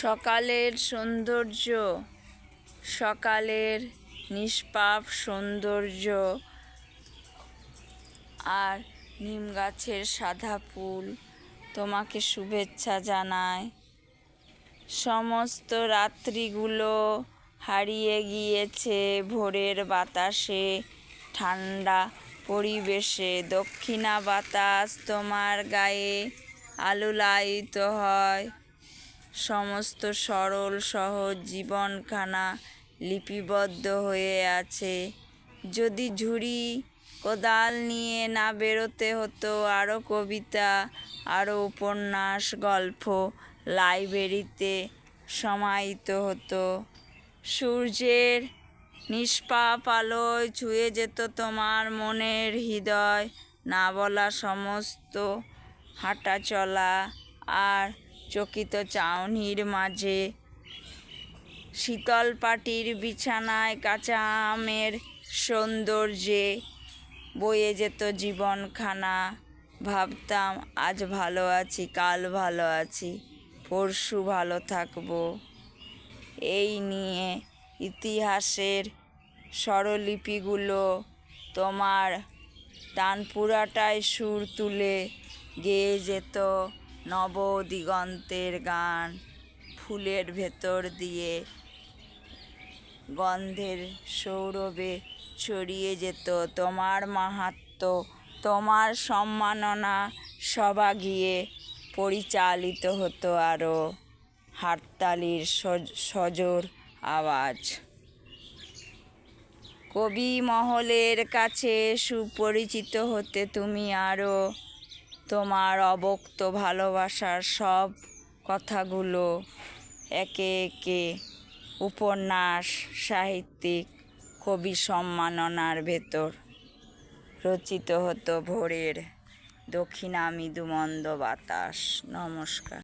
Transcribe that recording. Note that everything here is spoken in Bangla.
সকালের সৌন্দর্য, সকালের নিষ্পাপ সৌন্দর্য আর নিম গাছের সাদা ফুল তোমাকে শুভেচ্ছা জানায়। সমস্ত রাত্রিগুলো হারিয়ে গিয়েছে ভোরের বাতাসে, ঠান্ডা পরিবেশে। দক্ষিণা বাতাস তোমার গায়ে আলুলায়িত হয়। সমস্ত সরল, সহজ জীবনখানা লিপিবদ্ধ হয়ে আছে। যদি ঝুড়ি, কোদাল নিয়ে না বেরোতে হতো আরও কবিতা আরও উপন্যাস, গল্প লাইব্রেরিতে সমাহিত হতো। সূর্যের নিষ্পাপ আলোয় ছুঁয়ে যেত তোমার মনের হৃদয়। না বলা সমস্ত হাঁটা চলা আর চকিত চাউনির মাঝে। শীতল পাটির বিছানায় কাঁচা আমের সৌন্দর্যে বয়ে যেত জীবনখানা। ভাবতাম, আজ ভালো আছি, কাল ভালো আছি, পরশু ভালো থাকব। এই নিয়ে ইতিহাসের স্বরলিপিগুলো তোমার তানপুরাটায় সুর তুলে গেয়ে যেত নব দিগন্তের গান ফুলের ভেতর দিয়ে গন্ধের সৌরভে ছড়িয়ে যেত। তোমার মাহাত্ম্য তোমার সম্মাননা সভা গিয়ে পরিচালিত হতো আরও হাততালির সজ- সজোর আওয়াজ। কবি মহলের কাছে সুপরিচিত হতে তুমি আরও তোমার অবক্ত ভালোবাসার সব কথাগুলো একে একে উপন্যাস, সাহিত্যিক, কবি সম্মাননার ভেতর রচিত হতো ভোরের দক্ষিণা মৃদুমন্দ বাতাস। নমস্কার।